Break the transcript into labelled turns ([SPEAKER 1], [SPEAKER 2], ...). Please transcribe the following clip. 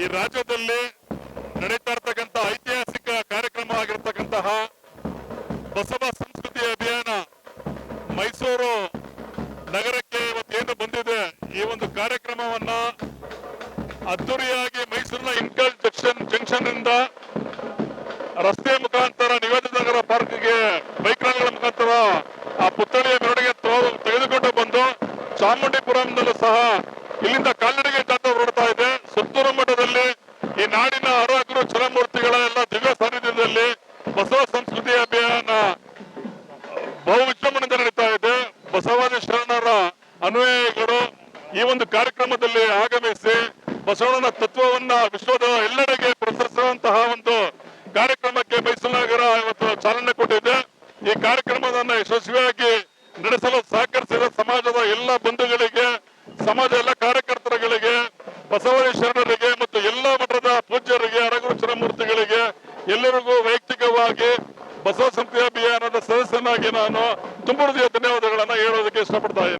[SPEAKER 1] ಈ ರಾಜ್ಯದಲ್ಲಿ ನಡೀತಾ ಇರ್ತಕ್ಕಂಥ ಐತಿಹಾಸಿಕ ಕಾರ್ಯಕ್ರಮ ಆಗಿರ್ತಕ್ಕಂತಹ ಬಸವ ಸಂಸ್ಕೃತಿ ಅಭಿಯಾನ ಮೈಸೂರು ನಗರಕ್ಕೆ ಇವತ್ತೇನು ಬಂದಿದೆ, ಈ ಒಂದು ಕಾರ್ಯಕ್ರಮವನ್ನ ಅದ್ದೂರಿಯಾಗಿ ಮೈಸೂರಿನ ಇನ್ಕಲ್ ಜಂಕ್ಷನ್ ಜಂಕ್ಷನ್ ಇಂದ ರಸ್ತೆ ಮುಖಾಂತರ ನಿವೇದಿತ ನಗರ ಪಾರ್ಕ್ಗೆ ಬೈಕ್ ರಾಲ್ಗಳ ಮುಖಾಂತರ ಆ ಪುತ್ಥಳಿಯ ಮೆರವಣಿಗೆ ತೆಗೆದುಕೊಂಡು ಬಂದು ಚಾಮುಂಡಿಪುರಂನಲ್ಲೂ ಸಹ ಇಲ್ಲಿಂದ ಕಾಲ್ನಡಿಗೆ ಈ ನಾಡಿನ ಅರಗುರು ಚಲಮೂರ್ತಿಗಳ ಎಲ್ಲ ದಿವ್ಯ ಸಾನ್ನಿಧ್ಯದಲ್ಲಿ ಬಸವ ಸಂಸ್ಕೃತಿ ಅಭಿಯಾನ, ಬಹು ವಿಜೃಂಭಣೆಯಿಂದ ನಡೀತಾ ಇದೆ. ಬಸವಾದಿ ಶರಣರ ಅನುಯಾಯಿಗಳು ಈ ಒಂದು ಕಾರ್ಯಕ್ರಮದಲ್ಲಿ ಆಗಮಿಸಿ ಬಸವಣ್ಣನ ತತ್ವವನ್ನ ವಿಶ್ವದ ಎಲ್ಲೆಡೆಗೆ ಪ್ರಸರಿಸುವಂತಹ ಒಂದು ಕಾರ್ಯಕ್ರಮಕ್ಕೆ ಮೈಸೂರು ಇವತ್ತು ಚಾಲನೆ ಕೊಟ್ಟಿದೆ. ಈ ಕಾರ್ಯಕ್ರಮವನ್ನು ಯಶಸ್ವಿಯಾಗಿ ನಡೆಸಲು ಸಹಕರಿಸಿದ ಸಮಾಜದ ಎಲ್ಲ ಬಂಧುಗಳಿಗೆ ಸಮಾಜ ಎಲ್ಲ ಕಾರ್ಯಕರ್ತರುಗಳಿಗೆ, ಬಸವಾದಿ ಶರಣರಿಗೆ ಮತ್ತು ಎಲ್ಲ ಪೂಜ್ಯರಿಗೆ ಅರಗುರುಚರ ಚರಮೂರ್ತಿಗಳಿಗೆ ಎಲ್ಲರಿಗೂ ವೈಯಕ್ತಿಕವಾಗಿ ಬಸವ ಸಂಸ್ಥೆ ಅಭಿಯಾನದ ಸದಸ್ಯನಾಗಿ ನಾನು ತುಂಬ ಧನ್ಯವಾದಗಳನ್ನ ಹೇಳೋದಕ್ಕೆ ಇಷ್ಟಪಡ್ತಾ ಇದ್ದೀನಿ.